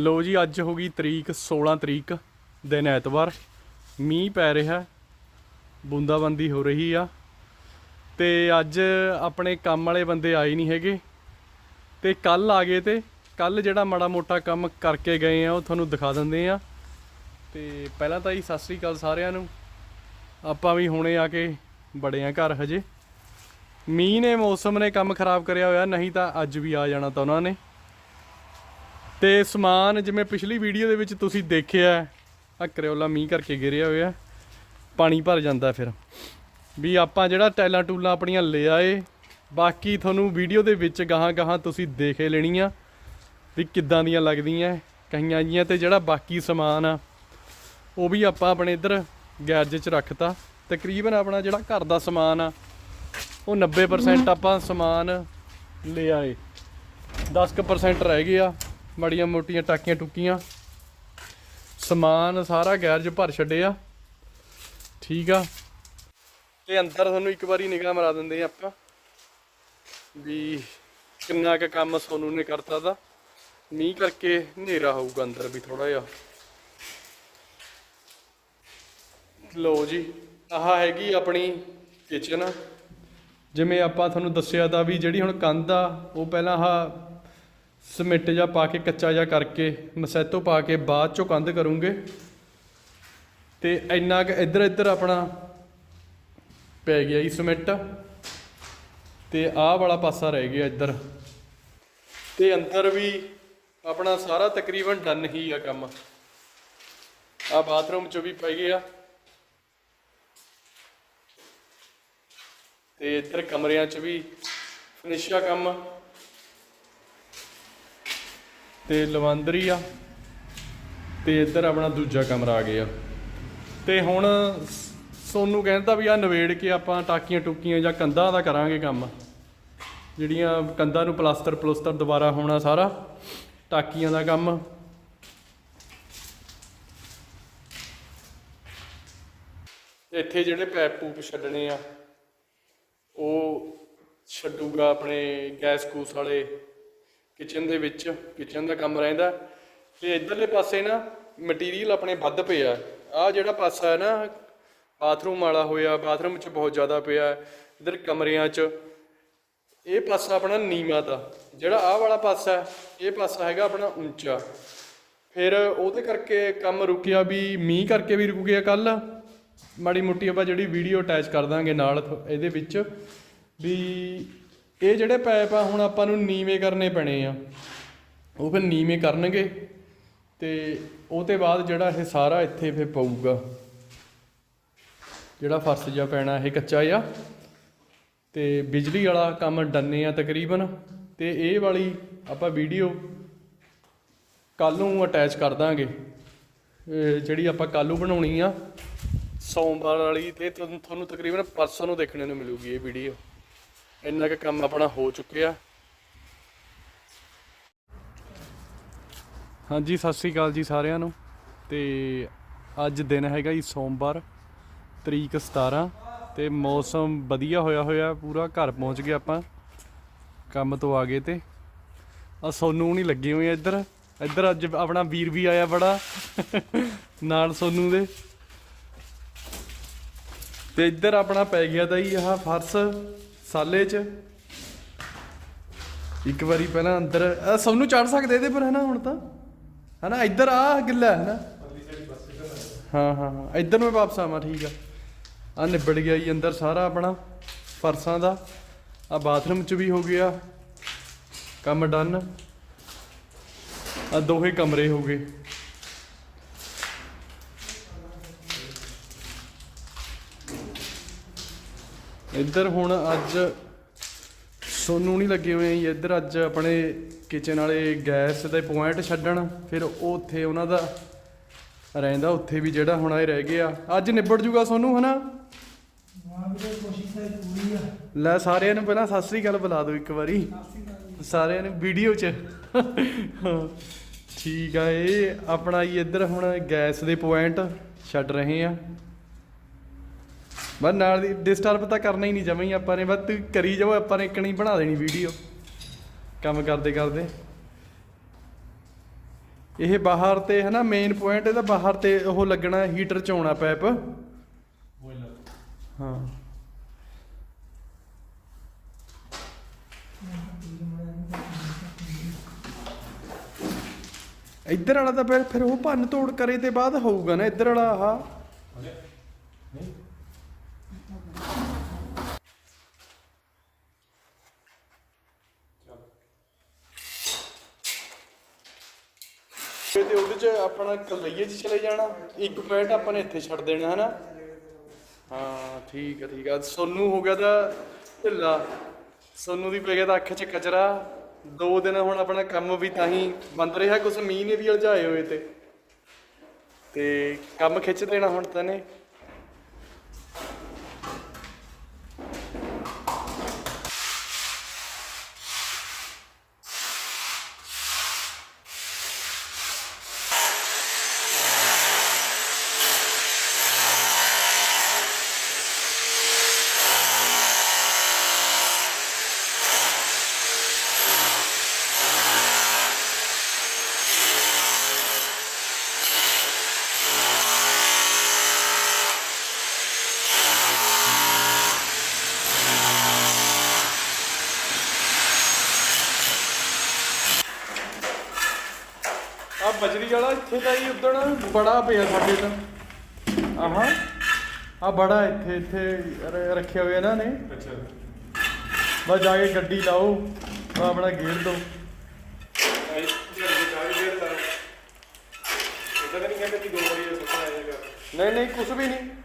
ਲੋ ਜੀ, ਅੱਜ ਹੋ ਗਈ ਤਰੀਕ 16 ਤਰੀਕ ਦਿਨ ਐਤਵਾਰ। ਮੀਂਹ ਪੈ ਰਿਹਾ, ਬੂੰਦਾਬੰਦੀ ਹੋ ਰਹੀ ਆ। ਤੇ ਅੱਜ ਆਪਣੇ ਕੰਮ ਵਾਲੇ ਬੰਦੇ ਆਏ ਨਹੀਂ ਹੈਗੇ। ਤੇ ਕੱਲ ਆ ਗਏ ਤੇ ਕੱਲ ਜਿਹੜਾ ਮਾੜਾ ਮੋਟਾ ਕੰਮ ਕਰਕੇ ਗਏ ਆ, ਉਹ ਤੁਹਾਨੂੰ ਦਿਖਾ ਦਿੰਦੇ ਆ। ਤੇ ਪਹਿਲਾਂ ਤਾਂ ਜੀ ਸਤਿ ਸ੍ਰੀ ਅਕਾਲ ਸਾਰਿਆਂ ਨੂੰ। ਆਪਾਂ ਵੀ ਹੁਣੇ ਆ ਕੇ ਬੜੇ ਆ ਘਰ ਹਜੇ। ਮੀਂਹ ਨੇ ਮੌਸਮ ਨੇ ਕੰਮ ਖਰਾਬ ਕਰਿਆ ਹੋਇਆ, ਨਹੀਂ ਤਾਂ ਅੱਜ ਵੀ ਆ ਜਾਣਾ ਤਾਂ ਉਹਨਾਂ ਨੇ। ਤੇ ਸਮਾਨ ਜਿਵੇਂ ਪਿਛਲੀ ਵੀਡੀਓ ਦੇ ਵਿੱਚ ਤੁਸੀਂ ਦੇਖਿਆ ਆ ਕਰੇਲਾ ਮੀਂਹ ਕਰਕੇ ਗਿਰਿਆ ਹੋਇਆ ਪਾਣੀ ਭਰ ਜਾਂਦਾ ਫਿਰ। ਵੀ ਆਪਾਂ ਜਿਹੜਾ ਟੈਲਾਂ ਟੂਲਾਂ ਆਪਣੀਆਂ ਲੈ ਆਏ, ਬਾਕੀ ਤੁਹਾਨੂੰ ਵੀਡੀਓ ਦੇ ਵਿੱਚ ਗਾਹਾਂ ਗਾਹਾਂ ਤੁਸੀਂ ਦੇਖੇ ਲੈਣੀਆਂ, ਵੀ ਕਿੱਦਾਂ ਦੀਆਂ ਲੱਗਦੀਆਂ ਕਈਆਂ ਜੀਆਂ ਤੇ ਜਿਹੜਾ ਬਾਕੀ ਸਮਾਨ ਆ, ਉਹ ਵੀ ਆਪਾਂ ਆਪਣੇ ਇੱਧਰ ਗੈਰਜ 'ਚ ਰੱਖਤਾ। ਤਕਰੀਬਨ ਆਪਣਾ ਜਿਹੜਾ ਘਰ ਦਾ ਸਮਾਨ ਆ, ਉਹ 90% ਆਪਾਂ ਸਮਾਨ ਲੈ ਆਏ। 10% ਰਹਿ ਗਿਆ। ਮੜੀਆਂ ਮੋਟੀਆਂ ਟਾਕੀਆਂ ਟੁਕੀਆਂ। ਸਮਾਨ ਸਾਰਾ ਗੈਰਜ ਭਰ ਛੱਡਿਆ ਠੀਕ ਆ। ਤੇ ਅੰਦਰ ਤੁਹਾਨੂੰ ਇੱਕ ਵਾਰੀ ਨਿਗਾਹ ਮਰਾ ਦਿੰਦੇ ਆ ਆਪਾਂ। ਵੀ ਕਿੰਨਾ ਕੁ ਕੰਮ ਸੋਨੂ ਨੇ ਕਰਤਾ ਦਾ। ਮੀਂਹ ਕਰਕੇ ਹਨੇਰਾ ਹੋਊਗਾ ਅੰਦਰ ਵੀ ਥੋੜਾ ਜਿਹਾ। ਲੋ ਜੀ, ਆਹ ਹੈਗੀ ਆਪਣੀ ਕਿਚਨ ਜਿਵੇਂ ਆਪਾਂ ਤੁਹਾਨੂੰ ਦੱਸਿਆ ਤਾਂ ਵੀ ਜਿਹੜੀ ਹੁਣ ਕੰਧ ਆ, ਉਹ ਪਹਿਲਾਂ ਆਹ ਸਮਿੱਟ ਜਾਂ ਪਾ ਕੇ, ਕੱਚਾ ਜਾਂ ਕਰਕੇ, ਮਸੈਤੋ ਪਾ ਕੇ ਬਾਅਦ ਚੋਂ ਕੰਧ ਕਰੂੰਗੇ। ਤੇ ਇੰਨਾ ਕੁ ਇੱਧਰ ਇੱਧਰ ਆਪਣਾ ਪੈ ਗਿਆ ਜੀ ਸਮਿੱਟ। ਤੇ ਆਹ ਵਾਲਾ ਪਾਸਾ ਰਹਿ ਗਿਆ ਇੱਧਰ। ਤੇ ਅੰਦਰ ਵੀ ਆਪਣਾ ਸਾਰਾ ਤਕਰੀਬਨ ਡਨ ਹੀ ਆ ਕੰਮ। ਆ ਬਾਥਰੂਮ ਚ ਵੀ ਪੈ ਗਿਆ। ਤੇ ਇੱਧਰ ਕਮਰਿਆਂ ਚ ਵੀ ਫਿਨਿਸ਼ ਆ ਕੰਮ। ਤੇ ਲਵੰਦਰੀ ਆ, ਤੇ ਇੱਧਰ ਆਪਣਾ ਦੂਜਾ ਕਮਰਾ ਆ ਗਿਆ। ਤੇ ਹੁਣ ਸੋਨੂੰ ਕਹਿੰਦਾ ਵੀ ਆ ਨਵੇੜ ਕੇ ਆਪਾਂ ਟਾਕੀਆਂ ਟੁਕੀਆਂ ਜਾਂ ਕੰਧਾਂ ਦਾ ਕਰਾਂਗੇ ਕੰਮ। ਜਿਹੜੀਆਂ ਕੰਧਾਂ ਨੂੰ ਪਲਾਸਟਰ ਪਲੂਸਟਰ ਦੁਬਾਰਾ ਹੋਣਾ ਸਾਰਾ, ਟਾਕੀਆਂ ਦਾ ਕੰਮ। ਇੱਥੇ ਜਿਹੜੇ ਪੈਪ ਪੂਪ ਛੱਡਣੇ ਆ, ਉਹ ਛੱਡੂਗਾ ਆਪਣੇ ਗੈਸ ਕੂਸ ਵਾਲੇ। ਕਿਚਨ ਦੇ ਵਿੱਚ ਕਿਚਨ ਦਾ ਕੰਮ ਰਹਿੰਦਾ। ਤੇ ਇਧਰਲੇ ਪਾਸੇ ਨਾ ਮਟੀਰੀਅਲ ਆਪਣੇ ਵੱਧ ਪਿਆ ਆ ਜਿਹੜਾ ਪਾਸਾ ਹੈ ਨਾ ਬਾਥਰੂਮ ਵਾਲਾ ਹੋਇਆ ਬਾਥਰੂਮ 'ਚ ਬਹੁਤ ਜ਼ਿਆਦਾ ਪਿਆ ਇਧਰ ਕਮਰਿਆਂ 'ਚ ਇਹ ਪਾਸਾ ਆਪਣਾ ਨੀਵਾਂ ਦਾ। ਜਿਹੜਾ ਆਹ ਵਾਲਾ ਪਾਸਾ ਹੈ, ਇਹ ਪਾਸਾ ਹੈਗਾ ਆਪਣਾ ਉੱਚਾ। ਫਿਰ ਉਹਦੇ ਕਰਕੇ ਕੰਮ ਰੁਕਿਆ ਵੀ ਮੀਂਹ ਕਰਕੇ ਵੀ ਰੁਕ ਗਿਆ ਕੱਲ ਮਾੜੀ ਮੋਟੀ ਆਪਾਂ ਜਿਹੜੀ ਵੀਡੀਓ ਅਟੈਚ ਕਰ ਦਾਂਗੇ ਨਾਲ ਥ- ਇਹਦੇ ਵਿੱਚ ਵੀ ਇਹ ਜਿਹੜੇ ਪੈਪ ਆ, ਹੁਣ ਆਪਾਂ ਨੂੰ ਨੀਵੇਂ ਕਰਨੇ ਪੈਣੇ ਆ। ਉਹ ਫਿਰ ਨੀਵੇਂ ਕਰਨਗੇ ਤੇ ਉਹ ਤੇ ਬਾਅਦ ਜਿਹੜਾ ਇਹ ਸਾਰਾ ਇੱਥੇ ਫਿਰ ਪਊਗਾ। ਜਿਹੜਾ ਫਰਸ਼ ਜਿਹਾ ਪੈਣਾ ਇਹ ਕੱਚਾ ਆ ਤੇ ਬਿਜਲੀ ਵਾਲਾ ਕੰਮ ਡੰਨੇ ਆ ਤਕਰੀਬਨ। ਤੇ ਇਹ ਵਾਲੀ ਆਪਾਂ ਵੀਡੀਓ ਕੱਲ ਨੂੰ ਅਟੈਚ ਕਰ ਦਾਂਗੇ। ਜਿਹੜੀ ਆਪਾਂ ਕੱਲ ਨੂੰ ਬਣਾਉਣੀ ਆ, ਸੋਮਵਾਰ ਵਾਲੀ ਤੇ, ਤੁਹਾਨੂੰ ਤਕਰੀਬਨ ਪਰਸੋਂ ਨੂੰ ਦੇਖਣ ਨੂੰ ਮਿਲੂਗੀ ਇਹ ਵੀਡੀਓ। ਇੰਨਾ ਕੁ ਕੰਮ ਆਪਣਾ ਹੋ ਚੁੱਕਿਆ। ਹਾਂਜੀ, ਸਤਿ ਸ੍ਰੀ ਅਕਾਲ ਜੀ ਸਾਰਿਆਂ ਨੂੰ। ਤੇ ਅੱਜ ਦਿਨ ਹੈਗਾ ਜੀ ਸੋਮਵਾਰ, ਤਰੀਕ 17 ਤੇ ਮੌਸਮ ਵਧੀਆ ਹੋਇਆ ਹੋਇਆ, ਪੂਰਾ ਘਰ ਪਹੁੰਚ ਗਏ ਆਪਾਂ। ਕੰਮ ਤੋਂ ਆ ਗਏ ਤੇ। ਆ ਸੋਨੂ ਨਹੀਂ ਲੱਗੇ ਹੋਏ ਇੱਧਰ। ਇੱਧਰ ਅੱਜ ਆਪਣਾ ਵੀਰ ਵੀ ਆਇਆ ਬੜਾ। ਨਾਲ ਸੋਨੂ ਦੇ। ਤੇ ਇੱਧਰ ਆਪਣਾ ਪੈ ਗਿਆ ਤਾਂ ਜੀ ਆਹ ਫਰਸ਼। ਸਾਲੇ 'ਚ। ਇੱਕ ਵਾਰੀ ਪਹਿਲਾਂ ਅੰਦਰ ਸਭ ਨੂੰ ਚੜ ਸਕਦੇ ਇਹਦੇ ਪਰ ਹੈ ਨਾ ਹੁਣ ਤਾਂ? ਹੈ ਨਾ ਇੱਧਰ ਆ ਗਿੱਲਾ ਹੈ ਨਾ ਹਾਂ ਹਾਂ ਹਾਂ। ਇੱਧਰ ਨੂੰ ਵਾਪਸ ਆਵਾਂ, ਠੀਕ ਆ। ਆ ਨਿਬੜ ਗਿਆ ਜੀ ਅੰਦਰ ਸਾਰਾ ਆਪਣਾ, ਫਰਸਾਂ ਦਾ। ਆ ਬਾਥਰੂਮ 'ਚ ਵੀ ਹੋ ਗਿਆ। ਕੰਮ ਡਨ। ਆ ਦੋਹੇ ਕਮਰੇ ਹੋ ਗਏ। ਇੱਧਰ ਹੁਣ ਅੱਜ ਸੋਨੂੰ ਨਹੀਂ ਲੱਗੇ ਹੋਏ ਜੀ। ਇੱਧਰ ਅੱਜ ਆਪਣੇ ਕਿਚਨ ਵਾਲੇ ਗੈਸ ਦੇ ਪੁਆਇੰਟ ਛੱਡਣ। ਫਿਰ ਉਹ ਉੱਥੇ ਉਹਨਾਂ ਦਾ ਰਹਿੰਦਾ, ਉੱਥੇ ਵੀ ਜਿਹੜਾ ਹੁਣ ਇਹ ਰਹਿ ਗਿਆ। ਅੱਜ ਨਿਬੜ ਜੂਗਾ ਸੋਨੂੰ, ਹਨਾ? ਹਾਂ ਲੈ ਸਾਰਿਆਂ ਨੂੰ ਪਹਿਲਾਂ ਸਤਿ ਸ੍ਰੀ ਅਕਾਲ ਬੁਲਾ ਦਿਓ ਇੱਕ ਵਾਰੀ। ਸਾਰਿਆਂ ਨੂੰ ਵੀਡੀਓ 'ਚ। ਠੀਕ ਆ ਇਹ। ਆਪਣਾ ਜੀ ਇੱਧਰ ਹੁਣ ਗੈਸ ਦੇ ਪੁਆਇੰਟ ਛੱਡ ਰਹੇ ਆ। ਬਸ ਨਾਲ ਦੀ ਡਿਸਟਰਬ ਤਾਂ ਕਰਨਾ ਹੀ ਨਹੀਂ ਜਮਾਂ ਹੀ ਆਪਾਂ ਨੇ ਬਸ ਤੂੰ ਕਰੀ ਜਾਓ ਆਪਾਂ ਨੇ ਇੱਕ ਨਹੀਂ ਬਣਾ ਦੇਣੀ ਵੀਡੀਓ ਕੰਮ ਕਰਦੇ ਕਰਦੇ। ਇਹ ਬਾਹਰ ਤੇ ਹੈ ਨਾ ਮੇਨ ਪੁਆਇੰਟ ਇਹਦਾ ਬਾਹਰ ਤੇ ਉਹ ਲੱਗਣਾ ਹੀਟਰ ਚ ਆਉਣਾ ਪਾਈਪ ਹਾਂ। ਇੱਧਰ ਵਾਲਾ ਤਾਂ ਫਿਰ ਫਿਰ ਉਹ ਭੰਨ ਤੋੜ ਕਰੇ ਤੇ ਬਾਅਦ ਹੋਊਗਾ ਨਾ ਇੱਧਰ ਵਾਲਾ ਆਹ। ਤੇ ਉਹਦੇ ਚ ਆਪਣਾ ਕਲਈਏ ਚ ਚਲੇ ਜਾਣਾ, ਇੱਕ ਪੁਆਇੰਟ ਆਪਾਂ ਨੇ ਇੱਥੇ ਛੱਡ ਦੇਣਾ, ਹਨਾ? ਹਾਂ, ਠੀਕ ਆ ਠੀਕ ਆ। ਸੋਨੂੰ ਹੋ ਗਿਆ ਤਾਂ ਢਿੱਲਾ। ਸੋਨੂੰ ਦੀ ਪੈ ਗਿਆ ਤਾਂ ਅੱਖ 'ਚ ਕਚਰਾ। ਦੋ ਦਿਨ ਹੁਣ ਆਪਣਾ ਕੰਮ ਵੀ ਤਾਂ ਹੀ ਬੰਦ ਰਿਹਾ, ਕੁਛ ਮੀਂਹ ਨੇ ਵੀ ਉਲਝਾਏ ਹੋਏ ਤੇ। ਤੇ ਕੰਮ ਖਿੱਚ ਦੇਣਾ ਹੁਣ ਤਾਂ ਨੇ। ਆ ਬਜਰੀ ਵਾਲਾ ਇੱਥੇ ਤਾਂ ਹੀ ਉਦਣ। ਬੜਾ ਪਿਆ ਸਾਡੇ ਤਾਂ। ਆਹਾਂ। ਆ ਬੜਾ ਇੱਥੇ ਇੱਥੇ ਰੱਖਿਆ ਹੋਇਆ ਇਹਨਾਂ ਨੇ। ਅੱਛਾ। ਬਸ ਜਾ ਕੇ ਗੱਡੀ ਲਾਓ ਆਪਣਾ ਗੇਰ ਦੋ। ਨਹੀਂ ਨਹੀਂ ਕੁਝ ਵੀ ਨਹੀਂ।